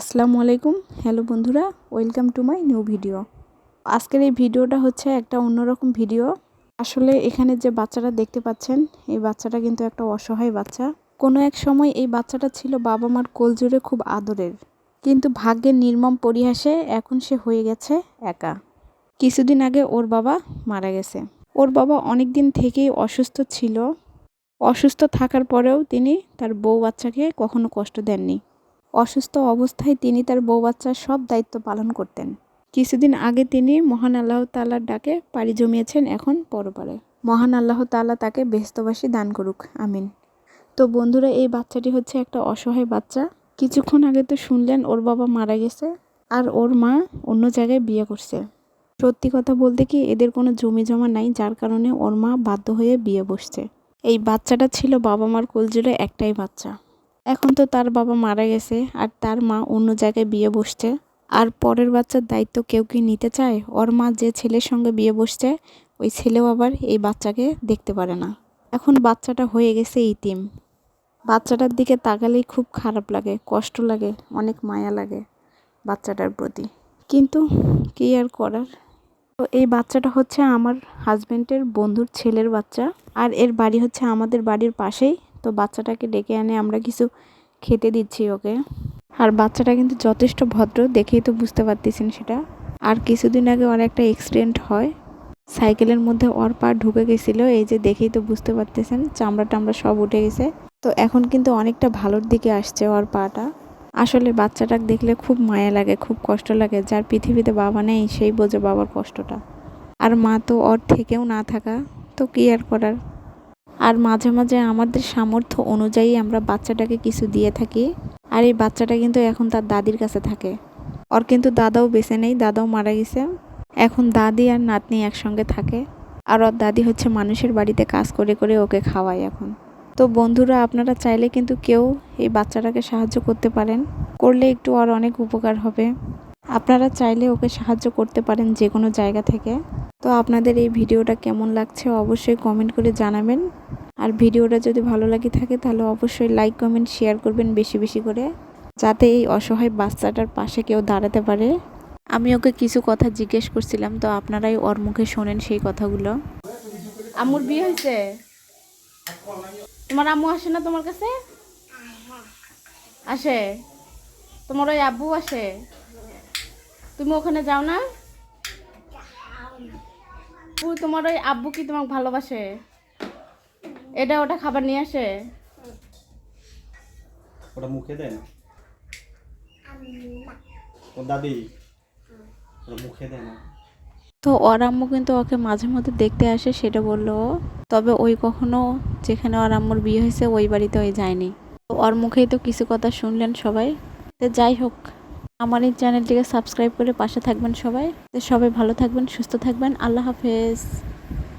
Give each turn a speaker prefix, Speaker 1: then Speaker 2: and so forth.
Speaker 1: আসসালামু আলাইকুম। হ্যালো বন্ধুরা, welcome to my new video. আজকের এই ভিডিওটা হচ্ছে একটা অন্যরকম ভিডিও। আসলে এখানে যে বাচ্চাটা দেখতে পাচ্ছেন, এই বাচ্চাটা কিন্তু একটা অসহায় বাচ্চা। কোনো এক সময় এই বাচ্চাটা ছিল বাবা মার কোল জুড়ে খুব আদরের। কিন্তু ভাগ্যের নির্মম পরিহাসে এখন সে হয়ে গেছে একা। কিছুদিন আগে ওর বাবা মারা গেছে। ওর বাবা অনেক দিন থেকেই অসুস্থ ছিল। অসুস্থ থাকার পরেও তিনি তার বউ বাচ্চাকে কখনো কষ্ট দেননি। অসুস্থ অবস্থায় তিনি তার বউ বাচ্চার সব দায়িত্ব পালন করতেন। কিছুদিন আগে তিনি মহান আল্লাহ তাল্লার ডাকে পাড়ি জমিয়েছেন এখন পরপারে। মহান আল্লাহ তাল্লাহ তাকে বেহস্তবাসী দান করুক, আমিন। তো বন্ধুরা, এই বাচ্চাটি হচ্ছে একটা অসহায় বাচ্চা। কিছুক্ষণ আগে তো শুনলেন ওর বাবা মারা গেছে আর ওর মা অন্য জায়গায় বিয়ে করছে। সত্যি কথা বলতে কি, এদের কোনো জমি জমা নাই, যার কারণে ওর মা বাধ্য হয়ে বিয়ে বসছে। এই বাচ্চাটা ছিল বাবা মার কোলজুড়ে একটাই বাচ্চা। এখন তো তার বাবা মারা গেছে আর তার মা অন্য জায়গায় বিয়ে বসছে। আর পরের বাচ্চার দায়িত্ব কেউ কি নিতে চায়? ওর মা যে ছেলের সঙ্গে বিয়ে বসছে, ওই ছেলেও আবার এই বাচ্চাকে দেখতে পারে না। এখন বাচ্চাটা হয়ে গেছে ইতিম। বাচ্চাটার দিকে তাকালেই খুব খারাপ লাগে, কষ্ট লাগে, অনেক মায়া লাগে বাচ্চাটার প্রতি। কিন্তু কী আর করার? তো এই বাচ্চাটা হচ্ছে আমার হাজব্যান্ডের বন্ধুর ছেলের বাচ্চা। আর এর বাড়ি হচ্ছে আমাদের বাড়ির পাশেই। তো বাচ্চাটাকে ডেকে আনে আমরা কিছু খেতে দিচ্ছি ওকে। আর বাচ্চাটা কিন্তু যথেষ্ট ভদ্র, দেখেই তো বুঝতে পারতেছেন সেটা। আর কিছুদিন আগে ওর একটা অ্যাক্সিডেন্ট হয়। সাইকেলের মধ্যে ওর পা ঢুকে গেছিল, এই যে দেখেই তো বুঝতে পারতেছেন, চামড়া টামড়া সব উঠে গেছে। তো এখন কিন্তু অনেকটা ভালোর দিকে আসছে ওর পাটা। আসলে বাচ্চাটাকে দেখলে খুব মায়া লাগে, খুব কষ্ট লাগে, যার পৃথিবীতে বাবা নেই, সেই বোঝে বাবার কষ্টটা। আর মা তো ওর থেকেও না থাকা, তো কী আর করার? আর মাঝে মাঝে আমাদের সামর্থ্য অনুযায়ী আমরা বাচ্চাটাকে কিছু দিয়ে থাকি। আর এই বাচ্চাটা কিন্তু এখন তার দাদির কাছে থাকে। ওর কিন্তু দাদাও বেঁচে নেই, দাদাও মারা গেছে। এখন দাদি আর নাতনি একসঙ্গে থাকে। আর ওর দাদি হচ্ছে মানুষের বাড়িতে কাজ করে করে ওকে খাওয়ায় এখন। তো বন্ধুরা, আপনারা চাইলে কিন্তু কেউ এই বাচ্চাটাকে সাহায্য করতে পারেন। করলে একটু আর অনেক উপকার হবে। আপনারা চাইলে ওকে সাহায্য করতে পারেন যে কোনো জায়গা থেকে। তো আপনাদের এই ভিডিওটা কেমন লাগছে অবশ্যই কমেন্ট করে জানাবেন। আর ভিডিওটা যদি ভালো লাগে থাকে তাহলে অবশ্যই লাইক কমেন্ট শেয়ার করবেন বেশি বেশি করে, যাতে এই অসহায় বাচ্চাটার পাশে কেউ দাঁড়াতে পারে। আমি ওকে কিছু কথা জিজ্ঞেস করছিলাম, তো আপনারাই ওর মুখে শোনেন সেই কথাগুলো। আম্মুর বিয়ে হয়েছে? তোমার আম্মু আসে না তোমার কাছে? আসে। তোমার ওই আব্বু আসে? তুমি ওখানে যাও না? ও তোমার ওই আব্বু কি তোমাকে ভালোবাসে? এটা ওটা খাবার নিয়ে আসে?
Speaker 2: ওটা মুখে দেয় না? ওর দাদি? ওটা মুখে দেয় না?
Speaker 1: তো ওর আম্মু কিন্তু ওকে মাঝে মধ্যে দেখতে আসে সেটা বলল ও। তবে ওই কখনো যেখানে ওর আম্মুর বিয়ে হয়েছে ওই বাড়িতে ওই যায়নি। তো ওর মুখেই তো কিছু কথা শুনলেন সবাই। তো যাই হোক আমার এই চ্যানেলটিকে সাবস্ক্রাইব করে পাশে থাকবেন সবাই। সবাই ভালো থাকবেন, সুস্থ থাকবেন। আল্লাহ হাফেজ।